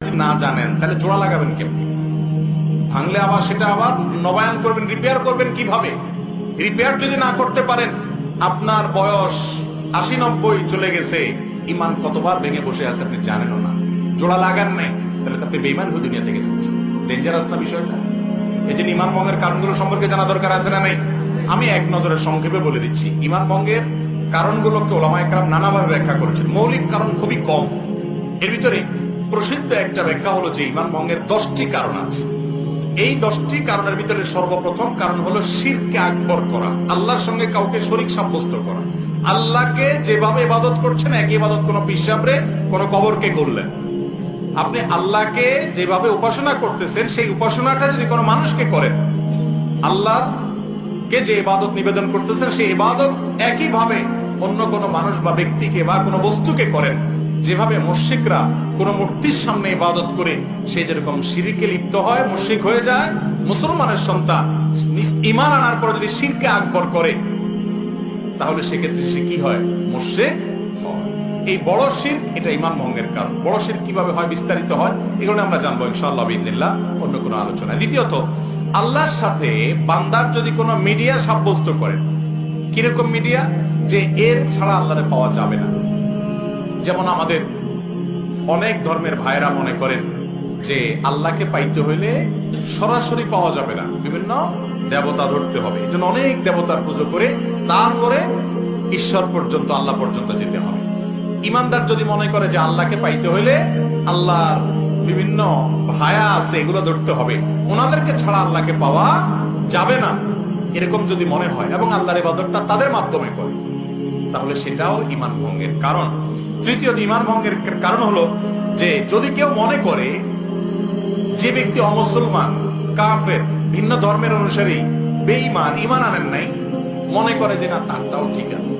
না জানেন, তাহলে জোড়া লাগাবেন কেমনি? ভাঙলে আবার সেটা আবার নবায়ন করবেন রিপেয়ার করবেন কীভাবে? রিপেয়ার যদি না করতে পারেন, আপনার বয়স আশি নব্বই চলে গেছে, ইমান কতবার ভেঙে বসে আছে আপনি জানেনও না। জোড়া লাগান নাই, তাহলে আপনি বেইমান হয়ে দুনিয়া থেকে যাচ্ছেন। ডেঞ্জারাস না বিষয়টা? এই যে ইমান ভঙ্গের কারণগুলো সম্পর্কে জানা দরকার আছে না নাই? আমি এক নজরে সংক্ষেপে বলে দিচ্ছি, ইমান ভঙ্গের কারণগুলোকে ওলামা একরাম নানাভাবে ব্যাখ্যা করেছেন। মৌলিক কারণ খুবই কম। এর ভিতরে প্রসিদ্ধ একটা ব্যাখ্যা হলো যে ইমান ভঙ্গের দশটি কারণ আছে। এই দশটি কারণের ভিতরে সর্বপ্রথম কারণ হলো শিরকে আকবর করা, আল্লাহর সঙ্গে কাউকে শরিক সাব্যস্ত করা। আল্লাহকে যেভাবে ইবাদত করছেন এক ইবাদত কোন পিসাবরে কোন কবরকে করলেন। আপনি আল্লাহকে যেভাবে উপাসনা করতেছেন, সেই উপাসনাটা যদি কোনো মানুষকে করেন আল্লাহ কে যে ইবাদত নিবেদন করতেছেন, সেই ইবাদত একইভাবে অন্য কোনো মানুষ বা ব্যক্তিকে বা কোনো বস্তুকে করেন। যেভাবে মুশরিকরা কোনো মূর্তির সামনে ইবাদত করে, সে যেরকম শিরিকে লিপ্ত হয়, মুশরিক হয়ে যায়, মুসলমানের সন্তান ইমান আনার পর যদি শিরকে আকবর করে, তাহলে সেক্ষেত্রে সে কি হয়? মুশরিক এই বড় শির এটা ইমান ভঙ্গের কারণ। বড় শির কীভাবে হয়, বিস্তারিত হয়, এগুলো আমরা জানব ইনশাআল্লাহ বিদিনিল্লাহ অন্য কোনো আলোচনা দ্বিতীয়ত, আল্লাহর সাথে বান্দার যদি কোনো মিডিয়া সাব্যস্ত করেন, কীরকম মিডিয়া? যে এর ছাড়া আল্লাহরে পাওয়া যাবে না। যেমন আমাদের অনেক ধর্মের ভাইরা মনে করেন যে আল্লাহকে পাইতে হইলে সরাসরি পাওয়া যাবে না। বিভিন্ন দেবতা ধরতে হবে। এই অনেক দেবতার পুজো করে তারপরে ঈশ্বর পর্যন্ত, আল্লাহ পর্যন্ত যেতে হবে। ইমানদার যদি মনে করে যে আল্লাহকে পাইতে হইলে আল্লাহর বিভিন্ন ভায়া আছে, এগুলো ধরতে হবে। ওনাদেরকে ছাড়া আল্লাহকে পাওয়া যাবে না, এরকম যদি মনে হয় এবং আল্লাহর ইবাদতটা তাদের মাধ্যমে করে, তাহলে সেটাও ইমান ভঙ্গের কারণ। তৃতীয়ত ইমান ভঙ্গের কারণ হলো যে যদি কেউ মনে করে যে ব্যক্তি অমুসলমান, কাফের, ভিন্ন ধর্মের অনুসারী, বেঈমান ইমান আনেন নাই, মনে করে যে না, তারটাও ঠিক আছে।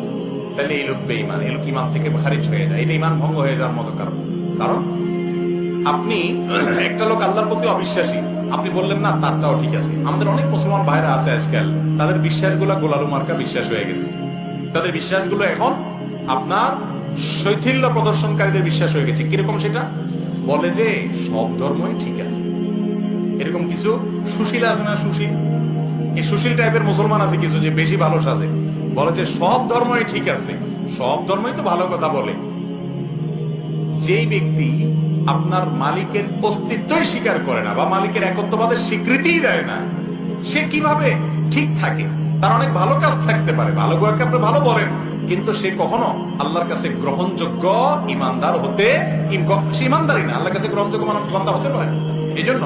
তাহলে এই লোক বেঈমান, এই লোক ইমান থেকে খারিজ হয়ে যায়। এটা ইমান ভঙ্গ হয়ে যাওয়ার মতো কারণ। কারণ আপনি একটা লোক আল্লাহর প্রতি অবিশ্বাসী, আপনি বললেন না, তারটাও ঠিক আছে। আমাদের অনেক মুসলমান ভাইরা আছে আজকাল, তাদের বিশ্বাসগুলো গোলালু মার্কা বিশ্বাস হয়ে গেছে। তাদের বিশ্বাসগুলো এখন আপনার শৈথিল্য প্রদর্শনকারীদের বিশ্বাস হয়ে গেছে। কীরকম সেটা? বলে যে সব ধর্মই ঠিক আছে। এরকম কিছু সুশীল আছে না সুশীল? এই সুশীল টাইপের মুসলমান আছে কিছু যে বেশি ভালো সাজে। বলে যে সব ধর্মই ঠিক আছে। সব ধর্মই তো ভালো কথা বলে। যেই ব্যক্তি আপনার মালিকের অস্তিত্বই স্বীকার করে না বা মালিকের একত্ববাদের স্বীকৃতিই দেয় না, সে কীভাবে ঠিক থাকে? তার অনেক ভালো কাজ থাকতে পারে। ভালো গোয়াকে আপনি ভালো বলেন। কিন্তু সে কখনো আল্লাহর কাছে গ্রহণযোগ্য ইমানদার হতে সে ইমানদারই না, আল্লাহর কাছে গ্রহণযোগ্য বান্দা হতে পারে। এই জন্য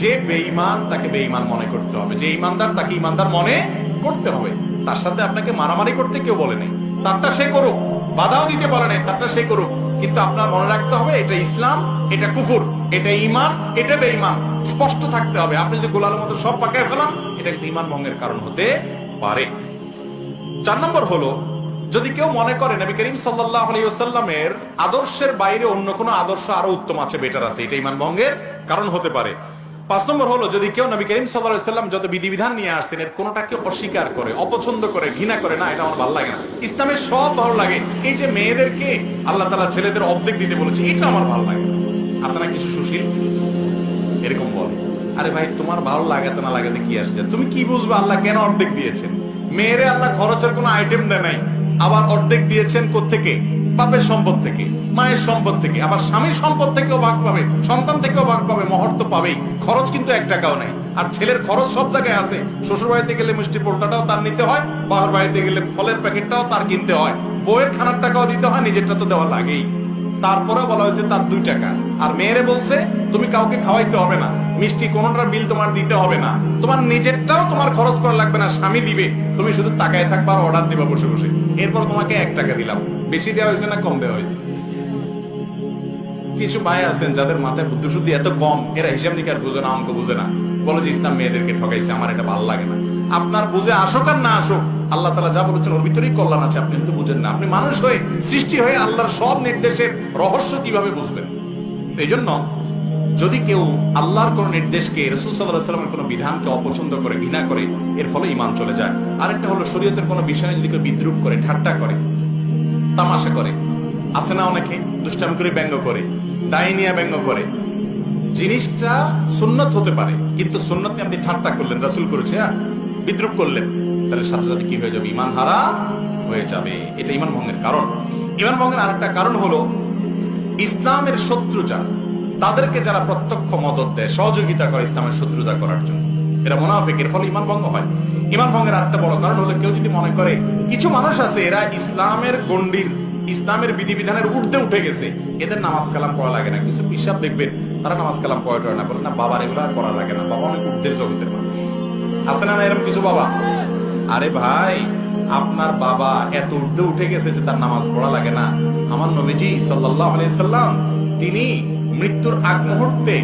যে বেঈমান তাকে বেঈমান মনে করতে হবে। যে ইমানদার তাকে ইমানদার মনে করতে হবে। তার সাথে আপনাকে মারামারি করতে কেউ বলে নেই। তারটা সে করুক, বাধাও দিতে পারে নাই, তারটা সে করুক। কিন্তু আপনার মনে রাখতে হবে, এটা ইসলাম, এটা কুফুর, এটা ইমান এটা বেঈমান। স্পষ্ট থাকতে হবে। আপনি যদি গোলালের মতো সব পাকায় ফেলান, এটা কিন্তু ইমান ভঙ্গের কারণ হতে পারে। চার নম্বর হলো যদি কেউ মনে করে নবী করিম সাল্লাহ আলাইসাল্লামের আদর্শের বাইরে অন্য কোনো আদর্শ আরও উত্তম আছে বেটার আছে, এটা ইমান ভঙ্গের কারণ হতে পারে। পাঁচ নম্বর হলো, যদি কেউ নবী করিম সাল্লাহ সাল্লাম যত বিধিবিধান নিয়ে আসছেন, এর কোনোটাকে অস্বীকার করে, অপছন্দ করে, ঘৃণা করে, না, এটা আমার ভালো লাগে না। ইসলামের সব ভালো লাগে। এই যে মেয়েদেরকে আল্লাহ তালা ছেলেদের অর্ধেক দিতে বলেছে, এটা আমার ভালো লাগে আছে না কিছু সুশীল এরকম বলে। আরে ভাই, তোমার ভালো লাগাতে না লাগাতে কি আসছে তুমি কি বুঝবে আল্লাহ কেন অর্ধেক দিয়েছেন? মেয়েরে আল্লাহ খরচের কোনো আইটেম দেয় নাই। আবার অর্ধেক দিয়েছেন থেকে বাপের সম্পদ থেকে, মায়ের সম্পদ থেকে, আবার স্বামীর সম্পদ থেকেও ভাগ পাবে, সন্তান থেকেও ভাগ পাবে, মহর তো পাবেই, খরচ কিন্তু এক টাকাও নেই। আর ছেলের খরচ সব জায়গায় আছে, শ্বশুর বাড়িতে গেলে মিষ্টি পোলটাটাও তার নিতে হয়, বাবার বাড়িতে গেলে ফলের প্যাকেটটাও তার কিনতে হয় বইয়ের খানার টাকাও দিতে হয়, নিজেরটা তো দেওয়া লাগেই। তারপরে বলা হয়েছে তার দুই টাকা। আর মেয়েরে বলছে, তুমি কাউকে খাওয়াইতে হবে না, মিষ্টি কোনটার বিল তোমার দিতে হবে না। তোমার নিজেরটাও তোমার খরচ করা লাগবে না, স্বামী দিবে। তুমি শুধু তাকায় থাকবা আর অর্ডার দিবা বসে বসে। এরপর তোমাকে এক টাকা দিলাম। বেশি দেওয়া হয়েছে না কম দেওয়া হয়েছে? কিছু ভাই আছেন যাদের মাথায় বুদ্ধি শুদ্ধি এত কম, এরা হিসাব নিকার বুঝে না অঙ্ক বুঝে না। বলো যে ইসলাম মেয়েদেরকে ঠকাইছে, আমার এটা ভালো লাগে না। আপনার বুঝে আসুক আর না আসুক, আল্লাহ তালা যা বলেছেন ওর ভিতরেই কল্যাণ আছে, আপনি কিন্তু বুঝেন না। আপনি মানুষ হয়ে, সৃষ্টি হয়ে আল্লাহর সব নির্দেশের রহস্য কীভাবে বুঝবেন? এই জন্য যদি কেউ আল্লাহর কোন নির্দেশকে, রসুল সাল্লাহ সাল্লামের কোনো বিধানকে অপছন্দ করে, ঘৃণা করে, এর ফলে ইমান চলে যায়। আরেকটা হলো শরীয়তের কোনো বিষয় যদি কেউ বিদ্রুপ করে, ঠাট্টা করে, তামাশা করে, আছে না অনেকে? দুষ্টামি করে, ব্যঙ্গ করে, দায় নিয়ে ব্যঙ্গ করে। জিনিসটা সুন্নত হতে পারে, কিন্তু সুন্নত নিয়ে আপনি ঠাট্টা করলেন, রাসুল করেছে হ্যাঁ? বিদ্রুপ করলেন, তাহলে সাথে সাথে কি হয়ে যাবে? ইমান হারা হয়ে যাবে। এটা ইমান ভঙ্গের কারণ। ইমান ভঙ্গের আরেকটা কারণ হলো, ইসলামের শত্রু যারা তাদেরকে যারা প্রত্যক্ষ মদত দেয়, সহযোগিতা করে ইসলামের শত্রুতা করার জন্য। এরা মোনাফেক এর ফলে ইমান ভঙ্গ হয়। ইমান ভঙ্গের আরেকটা বড় কারণ হলো কেউ যদি মনে করে, কিছু মানুষ আছে, এরা ইসলামের গণ্ডির, ইসলামের বিধিবিধানের ঊর্ধ্বে উঠে গেছে, এদের নামাজ কালাম পড়া লাগে না। কিছু পিসাব দেখবেন, তারা নামাজ কালাম পড়া টড়া না করে না, বাবার এগুলো আর করা লাগে না। বাবা অনেক ঊর্ধ্বের জগতের মানুষ। আছে না এরকম কিছু বাবা? আরে ভাই, আপনার বাবা এত ঊর্ধ্বে উঠে গেছে যে তার নামাজ পড়া লাগে না। আমার নবীজি সাল্লাহ আলাইসাল্লাম তিনি মৃত্যুর আগ মুহূর্তে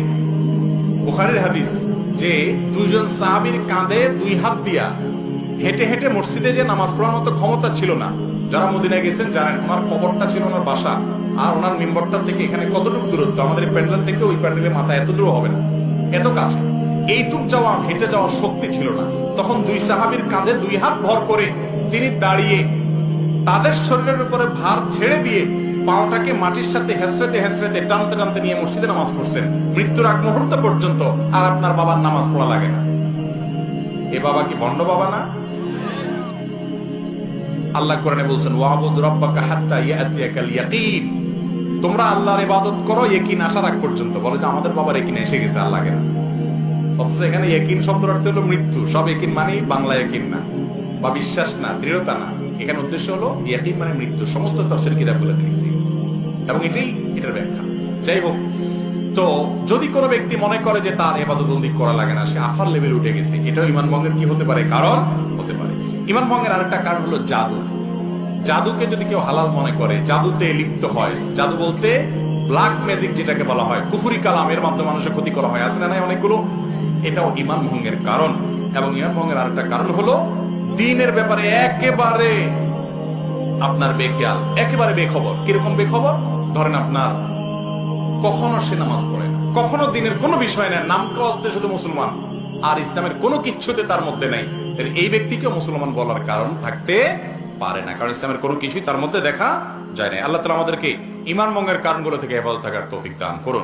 বুখারের হাদিস, যে দুইজন সাহাবীর কাঁধে দুই হাত দিয়া হেঁটে হেঁটে মসজিদে যে নামাজ পড়ার মতো ক্ষমতা ছিল না, যারা মদিনায় গেছেন জানেন ওনার কবরটা ছিল ওনার বাসা, আর ওনার মেম্বরটা থেকে এখানে কতটুকু দূরত্ব? আমাদের প্যান্ডেল থেকে ওই প্যান্ডেলের মাথা এত দূর হবে না, এত কাছে। এইটুক যাওয়া, হেঁটে যাওয়ার শক্তি ছিল না। তখন দুই সাহাবীর কাঁধে দুই হাত ভর করে তিনি দাঁড়িয়ে তাদের শরীরের উপরে ভার ছেড়ে দিয়ে পাওটাকে মাটির সাথে হেসড়েতে হেসড়েতে টানতে টানতে নিয়ে মসজিদে নামাজ পড়ছেন মৃত্যুর আগ মুহূর্ত পর্যন্ত আর আপনার বাবার নামাজ পড়া লাগে না। এ বাবা কি বন্ড বাবা না? আল্লাহ কোরআনে বলছেন, ওয়াবুদ রব্বাকা হাত্তা ইয়াতিয়াকাল ইয়াকিন তোমরা আল্লাহর ইবাদত করো ইয়াকিন আসার আগ পর্যন্ত। বলে যে আমাদের বাবার ইয়াকিন এসে গেছে আল্লাহ না। অথচ এখানে ইয়াকিন শব্দের অর্থ হলো মৃত্যু। সব ইয়াকিন মানেই বাংলা ইয়াকিন না, বা বিশ্বাস না, দৃঢ়তা না। এখানে উদ্দেশ্য হলো, ইয়াকিন মানে মৃত্যু। সমস্ত তফসির কিতাবগুলো দেখেছি। এবং এটাই এটার ব্যাখ্যা। যাই হোক তো যদি কোনো ব্যক্তি মনে করে যে তার এবাদতবন্দি করা লাগে না, সে আফার লেভেল উঠে গেছে, এটাও ইমান ভঙ্গের কি হতে পারে? কারণ হতে পারে। ইমান ভঙ্গের আরেকটা কারণ হলো জাদু। জাদুকে যদি কেউ হালাল মনে করে, জাদুতে লিপ্ত হয়, জাদু বলতে ব্ল্যাক ম্যাজিক যেটাকে বলা হয়, কুফুরি কালাম, এর মাধ্যমে মানুষের ক্ষতি করা হয়, আছে না নাই অনেকগুলো? এটাও ইমান ভঙ্গের কারণ। এবং ইমান ভঙ্গের আরেকটা কারণ হলো দিনের ব্যাপারে একেবারে আপনার বেখেয়াল, একেবারে বেখবর। কীরকম বেখবর? ধরেন আপনার, কখনো সে নামাজ পড়ে না, কখনো দিনের কোনো বিষয় নেয় নাম কাজতে শুধু মুসলমান, আর ইসলামের কোনো কিচ্ছুতে তার মধ্যে নাই। এই ব্যক্তিকে মুসলমান বলার কারণ থাকতে পারে না, কারণ ইসলামের কোনো কিছুই তার মধ্যে দেখা যায় না। আল্লাহ তালা আমাদেরকে ইমান মঙ্গের কারণগুলো থেকে হেফাজত থাকার তৌফিক দান করুন।